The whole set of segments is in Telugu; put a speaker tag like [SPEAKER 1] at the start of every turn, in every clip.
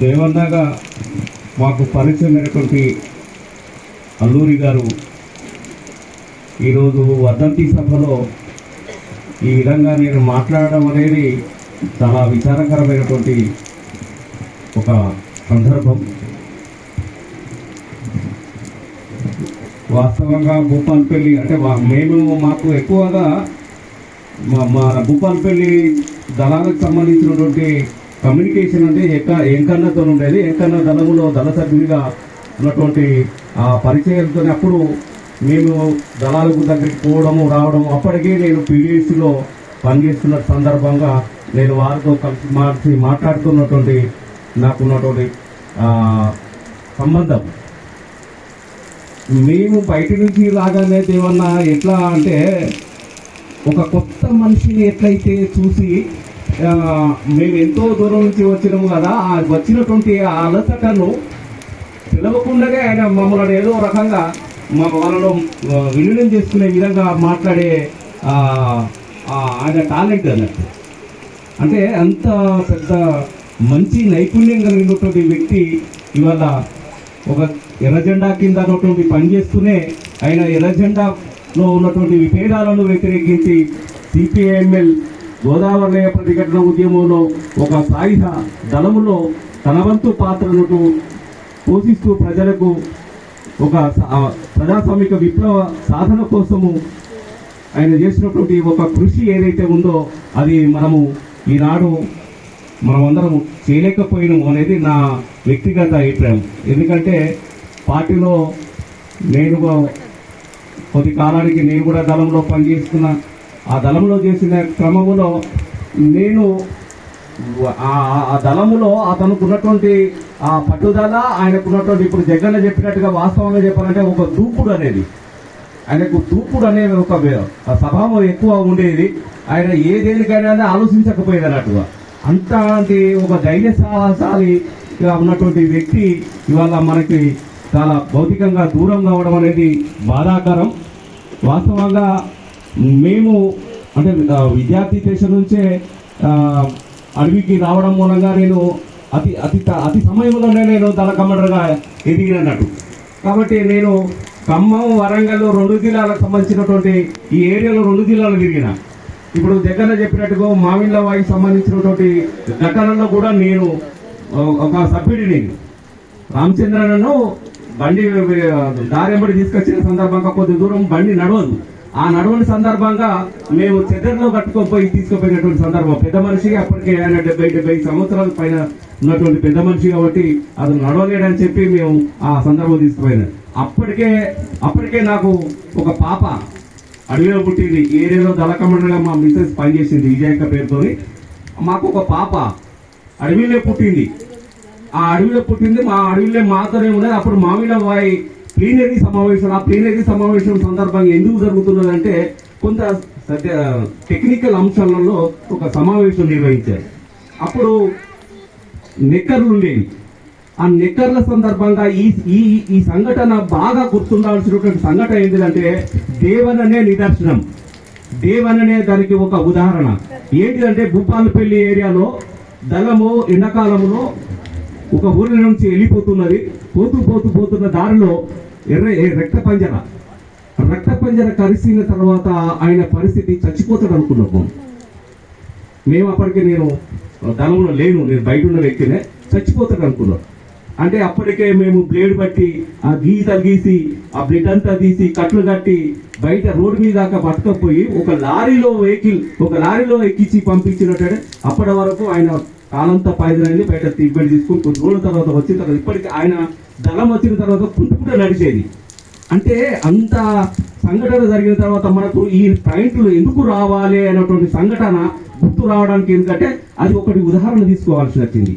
[SPEAKER 1] దేవన్నగా మాకు పరిచయమైనటువంటి అల్లూరి గారు ఈరోజు వర్ధంతి సభలో ఈ విధంగా నేను మాట్లాడడం అనేది చాలా విచారకరమైనటువంటి ఒక సందర్భం. వాస్తవంగా భూపాల్పల్లి అంటే మా- మేము మాకు ఎక్కువగా మా మా భూపాల్పల్లి దళాలకు సంబంధించినటువంటి కమ్యూనికేషన్ అంటే ఎక్క ఎంకన్నతో ఉండేది ఎంకన్న దళములో దళ సభ్యునిగా ఉన్నటువంటి ఆ పరిచయంతో అప్పుడు మేము దళాలకు దగ్గరికి పోవడము రావడం అప్పటికే నేను పీడిఎస్లో పనిచేస్తున్న సందర్భంగా నేను వారితో కలిసి మార్చి మాట్లాడుతున్నటువంటి నాకున్నటువంటి సంబంధం. మేము బయట నుంచి రాగానే ఏమన్నా ఎట్లా అంటే ఒక కొత్త మనిషిని ఎట్లయితే చూసి మేము ఎంతో దూరం నుంచి వచ్చినాము కదా ఆ వచ్చినటువంటి ఆ అలసటను పిలవకుండానే ఆయన మమ్మల్ని ఏదో రకంగా మా వాళ్ళలో విలీనం చేసుకునే విధంగా మాట్లాడే ఆయన టాలెంట్ అన్నట్టు. అంటే అంత పెద్ద మంచి నైపుణ్యం కలిగినటువంటి వ్యక్తి ఇవాళ ఒక ఎర్రజెండా కింద ఉన్నటువంటి పనిచేస్తూనే ఆయన ఎర్రజెండాలో ఉన్నటువంటి విభేదాలను వ్యతిరేకించి సిపిఐఎంఎల్ గోదావరి ప్రతిఘటన ఉద్యమంలో ఒక సాయుధ దళములో తన వంతు పాత్రను పోషిస్తూ ప్రజలకు ఒక స- ప్రజాస్వామిక విప్లవ సాధన కోసము ఆయన చేసినటువంటి ఒక కృషి ఏదైతే ఉందో అది మనము ఈనాడు మనమందరం చేయలేకపోయినాము అనేది నా వ్యక్తిగత అభిప్రాయం. ఎందుకంటే పార్టీలో నేను కొద్ది కాలానికి నేను కూడా దళంలో పనిచేస్తున్న ఆ దళంలో చేసిన క్రమములో నేను ఆ- ఆ- దళములో అతనుకున్నటువంటి ఆ పట్టుదల ఆయనకున్నటువంటి ఇప్పుడు జగన్ చెప్పినట్టుగా వాస్తవంగా చెప్పాలంటే ఒక దూకుడు అనేది. ఆయనకు దూకుడు అనేది ఒక ఆ స్వభావం ఎక్కువ ఉండేది. ఆయన ఏ దేనికైనా ఆలోచించకపోయేది అన్నట్టుగా. అంతటి ఒక ధైర్య సాహసాలిగా ఉన్నటువంటి వ్యక్తి ఇవాళ మనకి చాలా భౌతికంగా దూరం కావడం అనేది బాధాకరం. వాస్తవంగా మేము అంటే విద్యార్థి దశ నుంచే అడవికి రావడం మూలంగా నేను అతి అతి త- అతి సమయంలోనే నేను దళ కమాండర్గా ఎదిగినట్టు. కాబట్టి నేను ఖమ్మం వరంగల్ రెండు జిల్లాలకు సంబంధించినటువంటి ఈ ఏరియాలో రెండు జిల్లాలు తిరిగిన. ఇప్పుడు దగ్గర చెప్పినట్టుగా మామిళ్ళ వాయికి సంబంధించినటువంటి ఘటనలో కూడా నేను ఒక సభ్యుడిని. రామచంద్రనను బండి దారెంబడి తీసుకొచ్చిన సందర్భంగా కొద్ది దూరం బండి నడవదు. ఆ నడవని సందర్భంగా మేము చెదర్లో కట్టుకోపోయి తీసుకుపోయినటువంటి సందర్భం. పెద్ద మనిషి అప్పటికే ఆయన డెబ్బై డెబ్బై సంవత్సరాల పైన ఉన్నటువంటి పెద్ద మనిషి కాబట్టి అది నడవలేడని చెప్పి మేము ఆ సందర్భం తీసుకుపోయినాం. అప్పటికే అప్పటికే నాకు ఒక పాప అడవిలో పుట్టింది. ఏరియాలో దళకమండగా మా మిసెస్ పనిచేసింది విజయక్క పేరుతో మాకు ఒక పాప అడవిలో పుట్టింది. ఆ అడవిలో పుట్టింది. మా అడవిలో మాతోనే ఉన్నది. అప్పుడు మామిడి వాయి ప్లీనరీ సమావేశం ఆ ప్లీనరీ సమావేశం సందర్భంగా ఎందుకు జరుగుతున్నదంటే కొంత సత్య టెక్నికల్ అంశాలలో ఒక సమావేశం నిర్వహించారు. అప్పుడు నెక్కర్లు ఉండేవి ఆ నెక్కర్ల సందర్భంగా ఈ ఈ ఈ సంఘటన బాగా గుర్తుండాల్సినటువంటి సంఘటన ఏంటిదంటే దేవన్ అనే నిదర్శనం. దేవన్ అనే దానికి ఒక ఉదాహరణ. ఏంటిదంటే భూపాలపల్లి ఏరియాలో దళము ఎండాకాలంలో ఒక ఊరి నుంచి వెళ్ళిపోతున్నది. పోతూ పోతూ పోతున్న దారిలో ఎర్ర రక్త పంజర రక్త పంజర కరిసిన తర్వాత ఆయన పరిస్థితి చచ్చిపోతాడు అనుకున్నాం మేము అప్పటికే నేను దళంలో లేను నేను బయట ఉన్న వ్యక్తినే చచ్చిపోతాడు అనుకున్నాం. అంటే అప్పటికే మేము బ్లేడ్ బట్టి ఆ గీ గీసి ఆ బ్లడ్ అంతా తీసి కట్లు కట్టి బయట రోడ్డు మీద దాకా పట్టుకపోయి ఒక లారీలో వెహికల్ ఒక లారీలో ఎక్కించి పంపించినట్టే అప్పటి వరకు ఆయన కాలంతా పైదలైంది బయట ఇబ్బంది తీసుకుని కొన్ని రోజుల తర్వాత వచ్చిన తర్వాత ఇప్పటికి ఆయన దళం వచ్చిన తర్వాత కుంటుకుంట నడిచేది. అంటే అంత సంఘటన జరిగిన తర్వాత మనకు ఈ పాయింట్లు ఎందుకు రావాలి అనేటువంటి సంఘటన గుర్తు రావడానికి ఎందుకంటే అది ఒకటి ఉదాహరణ తీసుకోవాల్సి వచ్చింది.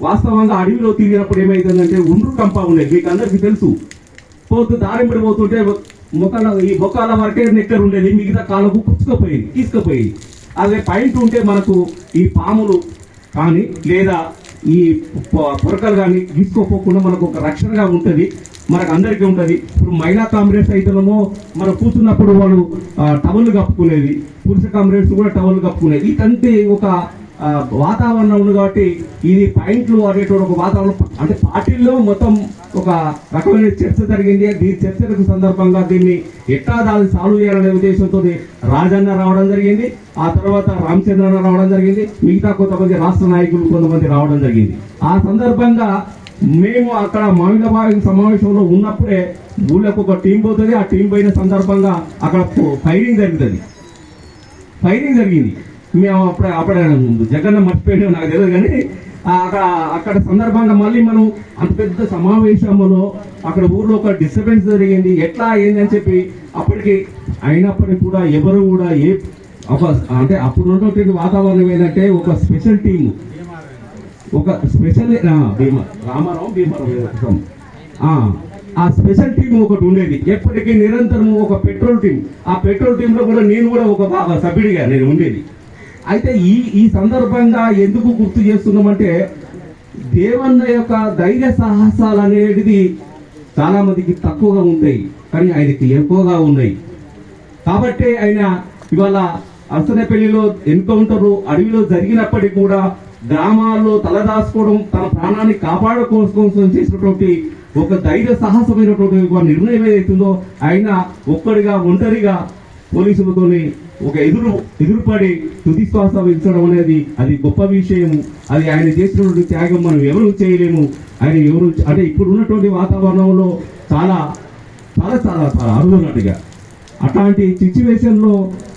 [SPEAKER 1] వాస్తవంగా అడవిలో తిరిగినప్పుడు ఏమైతుందంటే ఉండ్రు కంప ఉండేది. మీకు అందరికీ తెలుసు. పోతూ దారింపడి పోతుంటే మొక్కల ఈ మొక్కల వరకే నెక్కర్ ఉండేది. మిగతా కాళ్ళకు కుచ్చుకపోయేది తీసుకుపోయేది. అదే పాయింట్ ఉంటే మనకు ఈ పాములు కానీ లేదా ఈ పొరకలు కానీ గీసుకోపోకుండా మనకు ఒక రక్షణగా ఉంటుంది మనకు అందరికీ ఉంటుంది. ఇప్పుడు మహిళా కాంగ్రెస్ అయితేనేమో మనం కూర్చున్నప్పుడు వాళ్ళు టవల్ కప్పుకునేది పురుష కాంగ్రెస్ కూడా టవల్ కప్పుకునేది. ఇటంటే ఒక వాతావరణం ఉంది కాబట్టి ఇది పాయింట్లు అనేటువంటి ఒక వాతావరణం. అంటే పార్టీల్లో మొత్తం ఒక రకమైన చర్చ జరిగింది. దీని చర్చలకు సందర్భంగా దీన్ని ఎట్లా దాన్ని సాల్వ్ చేయాలనే ఉద్దేశంతో రాజన్న రావడం జరిగింది. ఆ తర్వాత రామచంద్రన్న రావడం జరిగింది. మిగతా కొంతమంది రాష్ట్ర నాయకులు కొంతమంది రావడం జరిగింది. ఆ సందర్భంగా మేము అక్కడ మామిళ్ళబావి సమావేశంలో ఉన్నప్పుడే ఊళ్ళకు ఒక టీం పోతుంది. ఆ టీం పోయిన సందర్భంగా అక్కడ ఫైరింగ్ జరుగుతుంది. ఫైరింగ్ జరిగింది. మేము అప్పుడే అప్పుడే జగన్ మర్చిపోయాడు నాకు తెలియదు కానీ అక్కడ అక్కడ సందర్భంగా మళ్ళీ మనం అంత పెద్ద సమావేశంలో అక్కడ ఊర్లో ఒక డిస్టర్బెన్స్ జరిగింది. ఎట్లా అయింది అని చెప్పి అప్పటికి అయినప్పటికీ కూడా ఎవరు కూడా ఏ అంటే అప్పుడు ఉన్నటువంటి వాతావరణం ఏంటంటే ఒక స్పెషల్ టీము. ఒక స్పెషల్ భీమా రామారావు భీమారావు ఆ, స్పెషల్ టీం ఒకటి ఉండేది. ఎప్పటికీ నిరంతరం ఒక పెట్రోల్ టీం. ఆ పెట్రోల్ టీంలో కూడా నేను కూడా ఒక సభ్యుడిగా నేను ఉండేది. అయితే ఈ ఈ సందర్భంగా ఎందుకు గుర్తు చేస్తున్నామంటే దేవన్న యొక్క ధైర్య సాహసాలు అనేది చాలా మందికి తక్కువగా ఉంటాయి కానీ ఆయనకి ఎక్కువగా ఉన్నాయి. కాబట్టి ఆయన ఇవాళ అర్సనపల్లిలో ఎన్కౌంటర్ అడవిలో జరిగినప్పటికీ కూడా గ్రామాల్లో తలదాచుకోవడం తన ప్రాణాన్ని కాపాడుకోసం చేసినటువంటి ఒక ధైర్య సాహసమైనటువంటి ఒక నిర్ణయం ఏదైతుందో ఆయన ఒక్కడిగా ఒంటరిగా పోలీసులతోని ఒక ఎదురు ఎదురుపడి తుది శ్వాస అనేది అది గొప్ప విషయము అది ఆయన చేసినటువంటి త్యాగం మనం ఎవరు చేయలేము. ఆయన ఎవరు అంటే ఇప్పుడు ఉన్నటువంటి వాతావరణంలో చాలా చాలా చాలా చాలా అరుదున్నట్టుగా అట్లాంటి సిచ్యువేషన్లో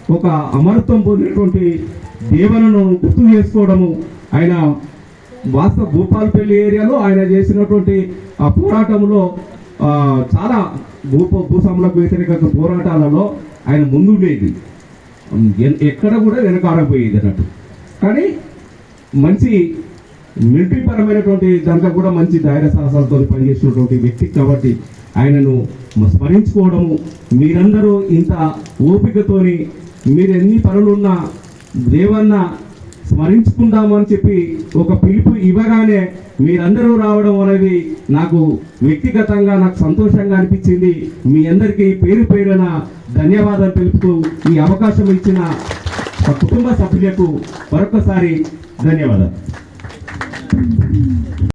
[SPEAKER 1] ఒక అమరత్వం పొందినటువంటి దేవనను గుర్తు చేసుకోవడము ఆయన వాస్తవ భూపాలపల్లి ఏరియాలో ఆయన చేసినటువంటి ఆ పోరాటంలో చాలా చాలా భూ భూస్వాములకు వ్యతిరేక పోరాటాలలో ఆయన ముందుండేది ఎక్కడ కూడా వెనకాడకపోయేది అన్నట్టు. కానీ మంచి మిలిటరీ పరమైనటువంటి దాంట్లో కూడా మంచి ధైర్య సాహసాలతో పనిచేసినటువంటి వ్యక్తి కాబట్టి ఆయనను స్మరించుకోవడము మీరందరూ ఇంత ఓపికతోని మీరు ఎన్ని పనులున్నా దేవన్న స్మరించుకుందామని చెప్పి ఒక పిలుపు ఇవ్వగానే మీరందరూ రావడం అనేది నాకు వ్యక్తిగతంగా నాకు సంతోషంగా అనిపించింది. మీ అందరికీ పేరు పేరున ధన్యవాదాలు తెలుపుతూ ఈ అవకాశం ఇచ్చిన కుటుంబ సభ్యులకు మరొకసారి ధన్యవాదాలు.